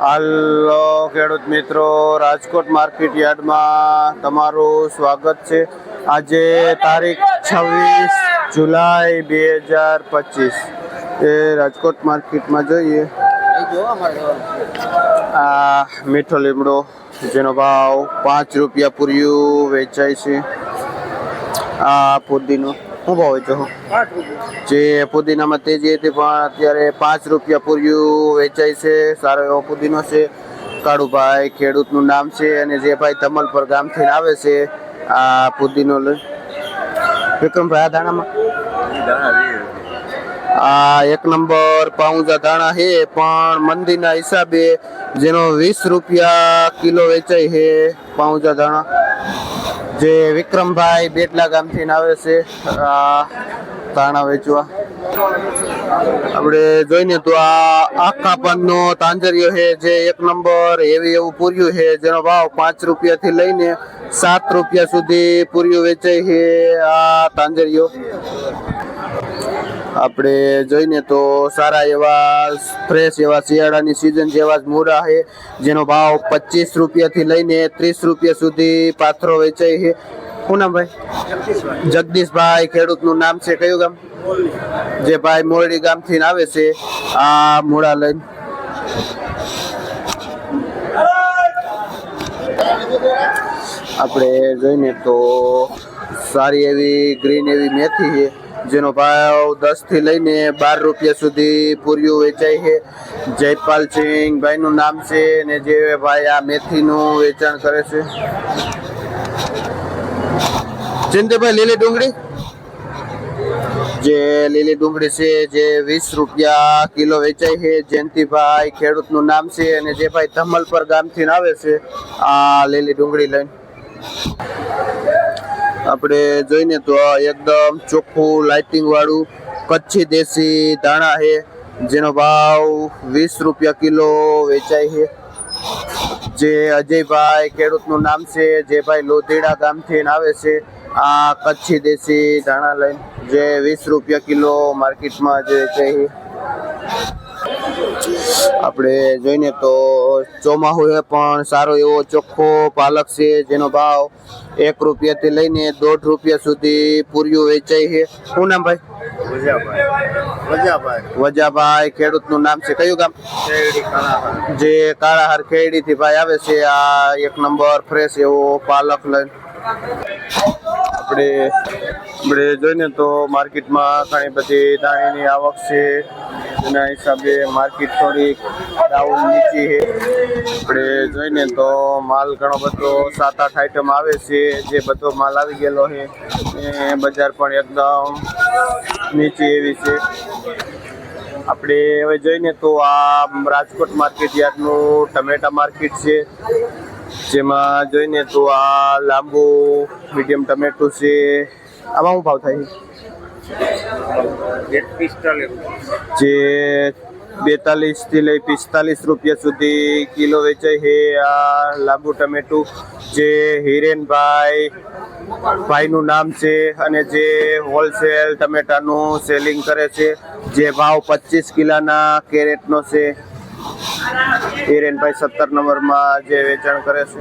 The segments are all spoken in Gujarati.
હાલો ખેડૂત મિત્રો, રાજકોટ માર્કેટ યાર્ડમાં તમારું સ્વાગત છે. આજે તારીખ છવ્વીસ જુલાઈ બે હજાર પચીસ. એ રાજકોટ માર્કેટમાં જોઈએ. આ મીઠો લીમડો, જેનો ભાવ પાંચ રૂપિયા પૂર્યું વેચાય છે. આ પુદીનો. શું ભાવ વેચો જે પુદીનામાં તેજી હતી, પણ અત્યારે પાંચ રૂપિયા પૂર્યું વેચાય છે. સારો એવો પુદીનો છે. કાળુભાઈ ખેડૂતનું નામ છે અને જે ભાઈ ધમલપર ગામથી આવે છે, આ પુદીનો લઈ વિક્રમભાઈ, આ દાણામાં આ એક નંબર પાઉંજા દાણા છે, પણ મંદીના હિસાબે જેનો વીસ રૂપિયા કિલો વેચાય છે પાઉંજા દાણા જે વિક્રમભાઈ બેટલા ગામથી આવે છે ધાણા વેચવા. આપણે જોઈને તો આ આખા પાનનો તાંજરિયો છે, જે એક નંબર એવી એવું પૂર્યું છે, જેનો ભાવ પાંચ રૂપિયાથી લઈને સાત રૂપિયા સુધી પૂર્યું વેચાય છે આ તાંજરિયો. આપણે જોઈને તો સારા એવા ફ્રેશ એવા શિયાળાની સિઝન જેવા જ મૂળા છે, જેનો ભાવ પચીસ રૂપિયાથી લઈને ત્રીસ રૂપિયા સુધી પાથરો વેચાય છે. શું ભાઈ? જગદીશભાઈ ખેડૂતનું નામ છે, કયું ગામ? જે ભાઈ મોરડી ગામથી આવે છે, આ મૂળા લઈને. આપણે જોઈને તો સારી એવી ગ્રીન એવી મેથી છે. જેનો ભાવ દસથી લઈને બાર રૂપિયા સુધી પૂર્યું વેચાય છે. જયપાલસિંહ ભાઈનું નામ છે ને જે ભાઈ આ મેથીનું વેચાણ કરે છે. ચિંતભાઈ, લીલી ડુંગળી? જે લીલી ડુંગળી છે, જે વીસ રૂપિયા કિલો વેચાય છે. જયંતિભાઈ ખેડૂતનું નામ છે અને જે ભાઈ ધમલપર ગામથી આવે છે, આ લીલી ડુંગળી લઈને. આપણે જોઈને તો એકદમ ચોખ્ખું લાઇટિંગ વાળું કચ્છી દેશી દાણા છે, જેનો ભાવ વીસ રૂપિયા કિલો વેચાય છે. જે અજયભાઈ ખેડૂતનું નામ છે, જે ભાઈ લોધીડા ગામથી આવે છે, આ કચ્છી દેશી ધાણા લઈને જે વીસ રૂપિયા કિલો માર્કેટમાં જે વેચાય છે. આપણે જોઈને તો ચોમાહું એ પણ સારો એવો ચોખ્ખો પાલક છે જેનો ભાવ એક રૂપિયાથી લઈને દોઢ રૂપિયા સુધી પૂર્યું વેચાય છે. શું નામ ભાઈ? વજાભાઈ. ખેડૂતનું નામ છે. કયું ગામ? જે કાળાહાર ખેડી થી ભાઈ આવે છે આ એક નંબર ફ્રેશ એવો પાલક લઈને. આપણે આપણે જોઈને તો માર્કેટમાં ઘણી બધી દાણીની આવક છે. એના હિસાબે માર્કેટ થોડીક ડાઉન નીચી છે. આપણે જોઈને તો માલ ઘણો બધો સાત આઠ આઈટમ આવે છે, જે બધો માલ આવી ગયેલો છે. એ બજાર પણ એકદમ નીચી એવી છે. આપણે હવે જોઈને તો આ રાજકોટ માર્કેટ યાર્ડનું ટમેટા માર્કેટ છે. જેમાં જોઈને તો આ લાંબુ મીડિયમ ટમેટું છે. આમાં શું ભાવ થાય જે બેતાલીસથી લઈ પિસ્તાલીસ રૂપિયા સુધી કિલો વેચાય છે. આ લાંબુ ટમેટું જે હિરેનભાઈ ભાઈનું નામ છે અને જે હોલસેલ ટમેટાનું સેલિંગ કરે છે. જે ભાવ પચીસ કિલાના કેરેટનો છે. હિરેનભાઈ સત્તર નંબરમાં જે વેચાણ કરે છે.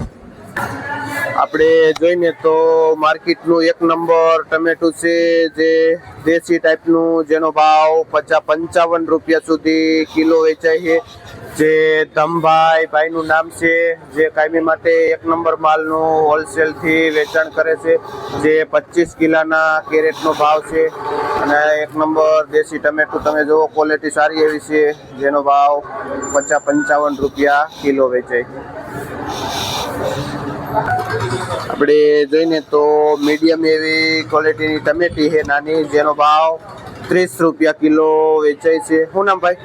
આપણે જોઈને તો માર્કેટનું એક નંબર, ટમેટું છે જે દેશી ટાઈપનું જેનો ભાવ પચાસ પંચાવન રૂપિયા સુધી કિલો વેચાય છે. જે ધમભાઈ ભાઈનું નામ છે, જે કાયમી માટે એક નંબર માલનું હોલસેલથી વેચાણ કરે છે, જે પચીસ કિલાના કેરેટનો ભાવ છે. અને એક નંબર દેશી ટમેટું, તમે જુઓ ક્વોલિટી સારી એવી છે, જેનો ભાવ પચાસ પંચાવન રૂપિયા કિલો વેચાય છે. આપણે જોઈને તો મીડિયમ એવી ક્વોલિટીની ટમેટી છે, નાની, જેનો ભાવ ત્રીસ રૂપિયા કિલો વેચાય છે. શું નામ ભાઈ?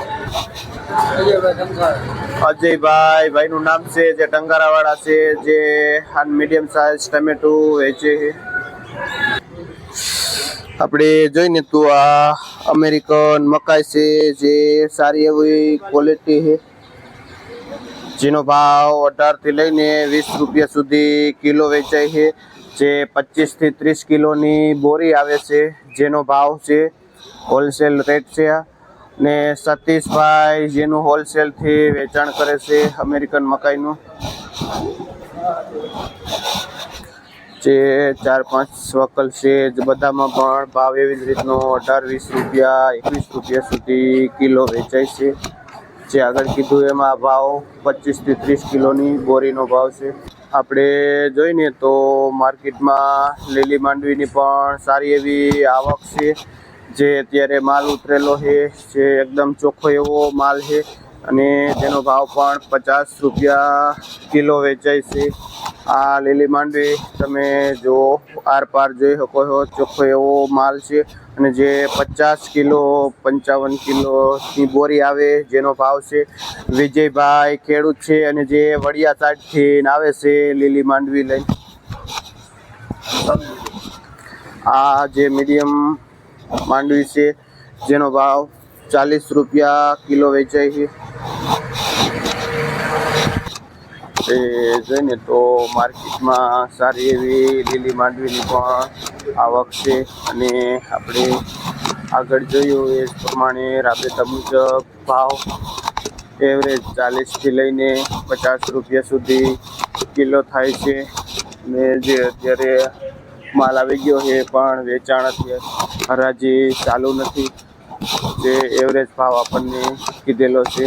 અજયભાઈ, ભાઈનું નામ છે, જે ટંગારાવાળા છે, જે આ મીડિયમ સાઇઝ ટમેટું વેચે છે. આપણે જોઈને તો આ અમેરિકન મકાઈ છે, જે સારી એવી ક્વોલિટી છે. જેનો ભાવ અઢારથી લઈને વીસ રૂપિયા સુધી કિલો વેચાય છે. જે પચીસથી ત્રીસ કિલોની બોરી આવે છે, જેનો ભાવ છે હોલસેલ રેટ છે ને સતીશભાઈ જેનું હોલસેલથી વેચાણ કરે છે અમેરિકન મકાઈનું. જે ચાર પાંચ વકલ છે બધામાં પણ ભાવ એવી જ રીતનો અઢાર વીસ રૂપિયા, એકવીસ રૂપિયા સુધી કિલો વેચાય છે. જે આગળ કીધું એમાં ભાવ પચીસથી ત્રીસ કિલોની બોરીનો ભાવ છે. આપણે જોઈને તો માર્કેટમાં લીલી માંડવીની પણ સારી એવી આવક છે. જે અત્યારે માલ ઉતરેલો છે, જે એકદમ ચોખ્ખો એવો માલ છે. અને તેનો ભાવ પણ પચાસ રૂપિયા કિલો વેચાય છે. આ લીલી માંડવી તમે જો આરપાર જોઈ શકો છો, ચોખ્ખો એવો માલ છે. અને જે પચાસ કિલો, પંચાવન કિલોની બોરી આવે જેનો ભાવ છે. વિજયભાઈ ખેડૂત છે અને જે વડિયા સાઈડથી આવે છે લીલી માંડવી લઈને. આ જે મીડિયમ માંડવી છે, જેનો ભાવ ચાલીસ રૂપિયા કિલો વેચાય છે. એ જોઈને તો માર્કેટમાં સારી એવી લીલી માંડવીની પણ આવક છે અને આપણે આગળ જોયું એ પ્રમાણે રાબેતા મુજબ ભાવ એવરેજ ચાલીસથી લઈને પચાસ રૂપિયા સુધી કિલો થાય છે. ને જે અત્યારે માલ આવી ગયો છે પણ વેચાણ હરાજી ચાલુ નથી. જે એવરેજ ભાવ આપણને કીધેલો છે.